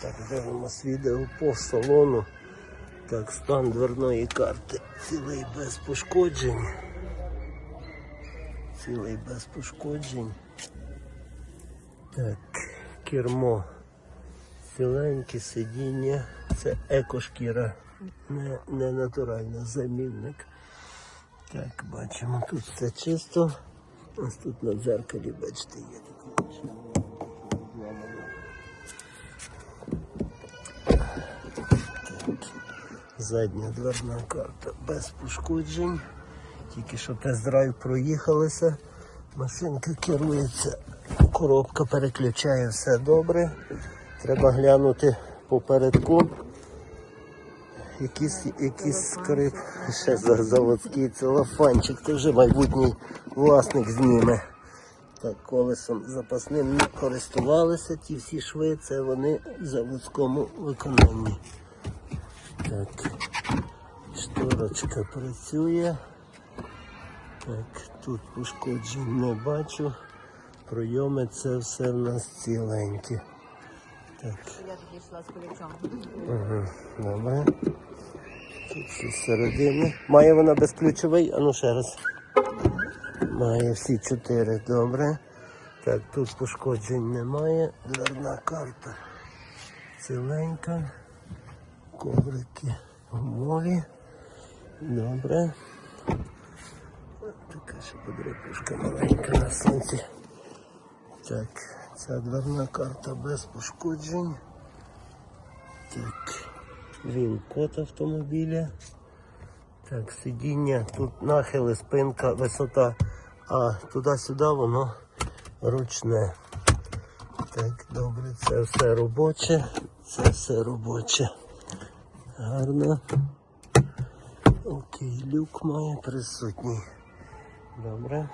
Так, дивимось відео по салону. Так, стан дверної карти. Цілий без пошкоджень. Цілий без пошкоджень. Так, кермо. Ціленьке сидіння. Це екошкіра. Не, не натуральна замінник. Так, бачимо, тут все чисто. Ось тут на дзеркалі, бачите, є таке. Задня дверна карта без пошкоджень. Тільки що тест-драйв проїхалися. Машинка керується, коробка переключає все добре. Треба глянути попередку. Якийсь, якийсь скрип. Ще за заводський целофанчик. Це вже майбутній власник зніме. Так, колесом запасним не користувалися. Ті всі шви, це вони в заводському виконанні. Так, шторочка працює. Так, тут пошкоджень не бачу. Пройоми це все в нас ціленькі. Так, Я підійшла з ключом. ага, добре. Тут все зсередини. Має вона безключовий, а ну ще раз. Має всі чотири, добре. Так, тут пошкоджень немає. Дверна карта ціленька. Коврики гумові. Добре. Така ще подряпушка маленька на сонці. Так, ця дверна карта без пошкоджень. Так, він код автомобіля. Так, сидіння, тут нахили, спинка, висота, а туди-сюди воно ручне. Так, добре, це все робоче, це все робоче. Гарно. Окей, люк має присутній. Добре.